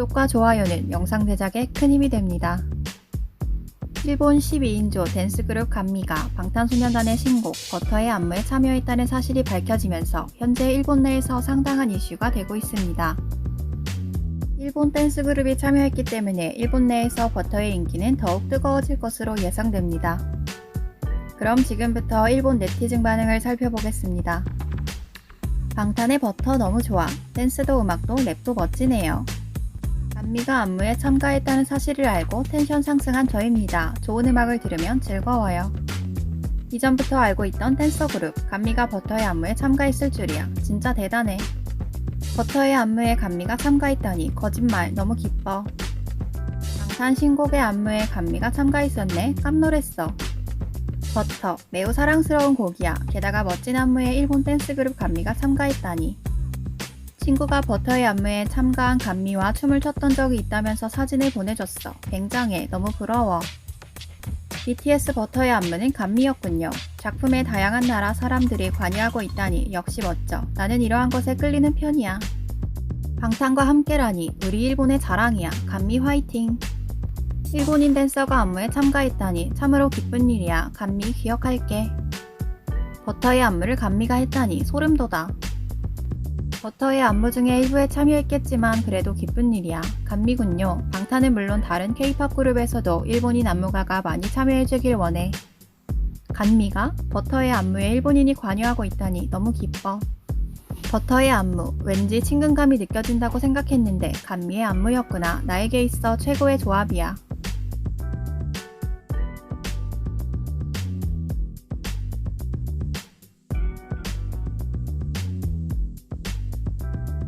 구독과 좋아요는 영상 제작에 큰 힘이 됩니다. 일본 12인조 댄스 그룹 감미가 방탄소년단의 신곡 버터의 안무에 참여했다는 사실이 밝혀지면서 현재 일본 내에서 상당한 이슈가 되고 있습니다. 일본 댄스 그룹이 참여했기 때문에 일본 내에서 버터의 인기는 더욱 뜨거워질 것으로 예상됩니다. 그럼 지금부터 일본 네티즌 반응을 살펴보겠습니다. 방탄의 버터 너무 좋아. 댄스도 음악도 랩도 멋지네요. 감미가 안무에 참가했다는 사실을 알고 텐션 상승한 저입니다. 좋은 음악을 들으면 즐거워요. 이전부터 알고 있던 댄서 그룹 감미가 버터의 안무에 참가했을 줄이야. 진짜 대단해. 버터의 안무에 감미가 참가했다니 거짓말 너무 기뻐. 방탄 신곡의 안무에 감미가 참가했었네. 깜놀했어. 버터 매우 사랑스러운 곡이야. 게다가 멋진 안무에 일본 댄스 그룹 감미가 참가했다니. 친구가 버터의 안무에 참가한 감미와 춤을 췄던 적이 있다면서 사진을 보내줬어. 굉장해. 너무 부러워. BTS 버터의 안무는 감미였군요. 작품에 다양한 나라 사람들이 관여하고 있다니 역시 멋져. 나는 이러한 것에 끌리는 편이야. 방탄과 함께라니 우리 일본의 자랑이야. 감미 화이팅! 일본인 댄서가 안무에 참가했다니 참으로 기쁜 일이야. 감미 기억할게. 버터의 안무를 감미가 했다니 소름 돋아. 버터의 안무 중에 일부에 참여했겠지만 그래도 기쁜 일이야. 감미군요. 방탄은 물론 다른 K-팝 그룹에서도 일본인 안무가가 많이 참여해주길 원해. 감미가 버터의 안무에 일본인이 관여하고 있다니 너무 기뻐. 버터의 안무, 왠지 친근감이 느껴진다고 생각했는데 감미의 안무였구나. 나에게 있어 최고의 조합이야.